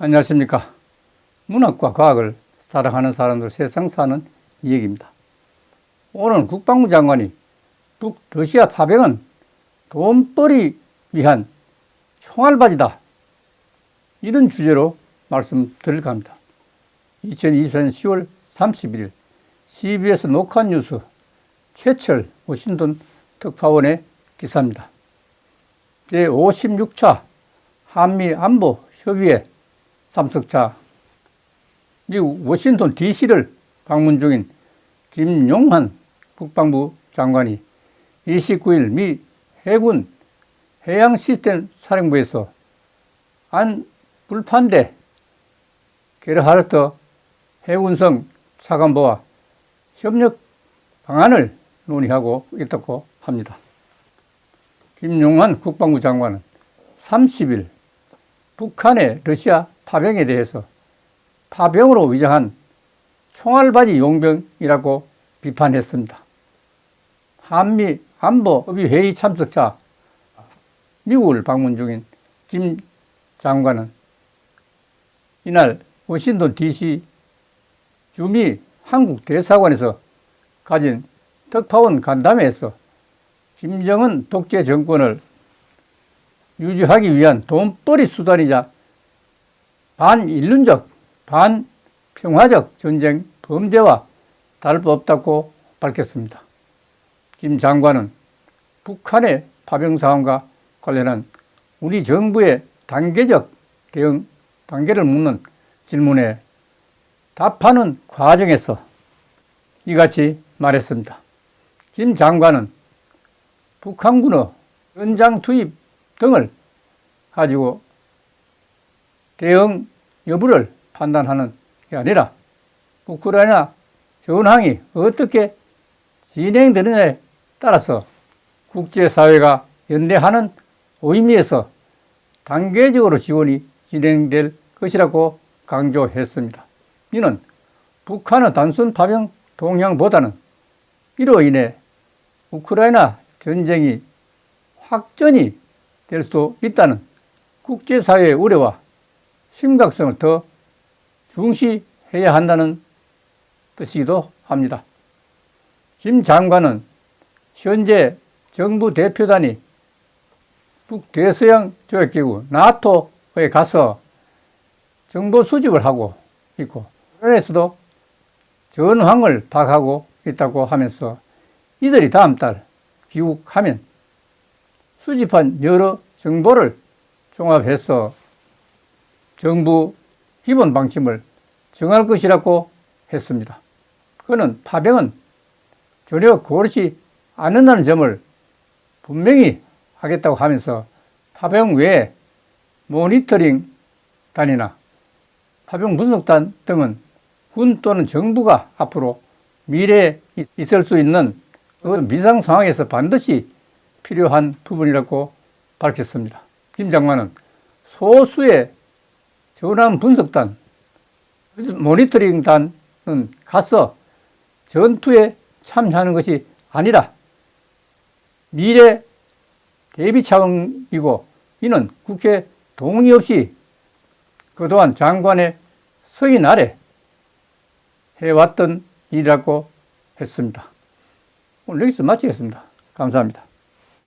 안녕하십니까. 문학과 과학을 사랑하는 사람들 세상 사는 이야기입니다. 오늘 국방부 장관이 북 러시아 파병은 돈벌이 위한 총알바지다. 이런 주제로 말씀드릴까 합니다. 2024년 10월 31일 CBS 녹화 뉴스 최철 워싱턴 특파원의 기사입니다. 제56차 한미 안보 협의회 참석자 미국 워싱턴 DC를 방문 중인 김용한 국방부 장관이 29일 미 해군 해양 시스템 사령부에서 안 불판대 게르하르트 해군성 차관보와 협력 방안을 논의하고 있다고 합니다. 김용환 국방부 장관은 30일 북한의 러시아 파병에 대해서 파병으로 위장한 총알바지 용병이라고 비판했습니다. 한미 안보협의 회의 참석자 미국을 방문 중인 김 장관은 이날 워싱턴 DC 주미 한국 대사관에서 가진 특파원 간담회에서 김정은 독재 정권을 유지하기 위한 돈벌이 수단이자 반인륜적, 반평화적 전쟁 범죄와 다를 바 없다고 밝혔습니다. 김 장관은 북한의 파병 사항과 관련한 우리 정부의 단계적 대응 단계를 묻는 질문에 답하는 과정에서 이같이 말했습니다. 김 장관은 북한군의 연장 투입 등을 가지고 대응 여부를 판단하는 게 아니라 우크라이나 전황이 어떻게 진행되느냐에 따라서 국제사회가 연대하는 의미에서 단계적으로 지원이 진행될 것이라고 강조했습니다. 이는 북한의 단순 파병 동향보다는 이로 인해 우크라이나 전쟁이 확전이 될 수도 있다는 국제사회의 우려와 심각성을 더 중시해야 한다는 뜻이기도 합니다. 김 장관은 현재 정부 대표단이 북대서양 조약기구 나토에 가서 정보 수집을 하고 있고 그래서도 전황을 파악하고 있다고 하면서 이들이 다음 달 귀국하면 수집한 여러 정보를 종합해서 정부 기본 방침을 정할 것이라고 했습니다. 그는 파병은 전혀 고르지 않는다는 점을 분명히 하겠다고 하면서 파병 외에 모니터링 단이나 파병 분석단 등은 군 또는 정부가 앞으로 미래에 있을 수 있는 비상 상황에서 반드시 필요한 부분이라고 밝혔습니다. 김 장관은 소수의 전함 분석단, 모니터링단은 가서 전투에 참여하는 것이 아니라 미래 대비 차원이고 이는 국회 동의 없이 그동안 장관의 서인 아래 해왔던 일이라고 했습니다. 오늘 여기서 마치겠습니다. 감사합니다.